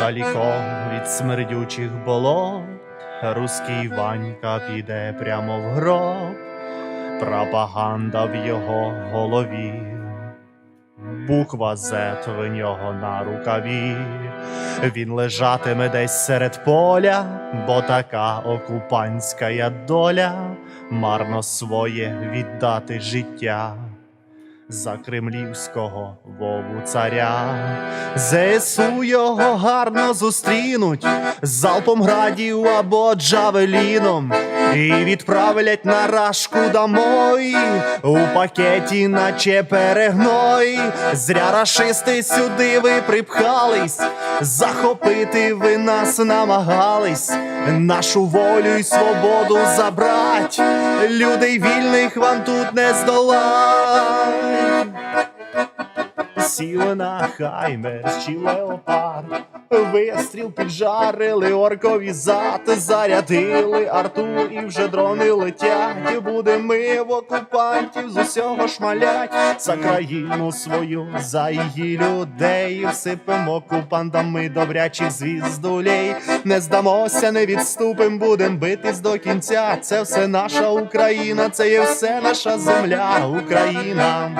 Далеко від смердючих болот, руський Ванька піде прямо в гроб, пропаганда в його голові, буква Z в нього на рукаві. Він лежатиме десь серед поля, бо така окупантська доля марно своє віддати життя за кремлівського вову царя. ЗСУ його гарно зустрінуть залпом градів або джавеліном. І відправлять на рашку домой у пакеті, наче перегной. Зря рашисти сюди ви припхались, захопити ви нас намагались, нашу волю й свободу забрать. Людей вільних вам тут не здолать. Сіли на хаймерс чи леопард, вистріл піджарили, оркові зад, зарядили арту і вже дрони летять. Будем ми в окупантів з усього шмалять за країну свою, за її людей. Всипемо окупантами добрячих звіздулей. Не здамося, не відступим, будем битись до кінця. Це все наша Україна, це є все наша земля, Україна.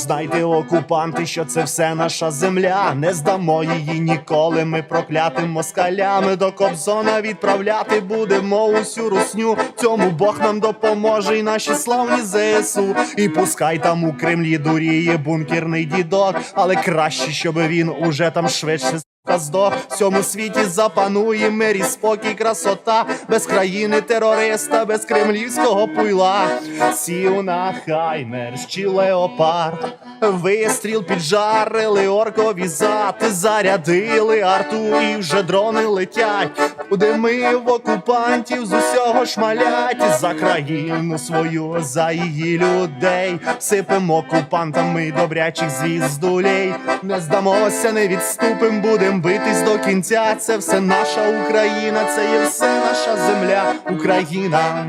Знайте, окупанти, що це все наша земля. Не здамо її ніколи. Ми проклятим москалями до Кобзона відправляти будемо усю русню. Цьому Бог нам допоможе, і наші славні ЗСУ. І пускай там у Кремлі дуріє бункерний дідок, але краще, щоб він уже там швидше. Сука, Здох в цьому світі запанує мир і спокій, красота, без країни терориста, без кремлівського пуйла. Сів на хаймер чи леопард, вистріл піджарили, оркові зад, зарядили арту і вже дрони летять. Куди ми в окупантів з усього шмалять за країну свою, за її людей. Сипемо окупантами добрячих звіздулей. Не здамося, не відступим, битись до кінця. Це все наша Україна, це є все наша земля, Україна.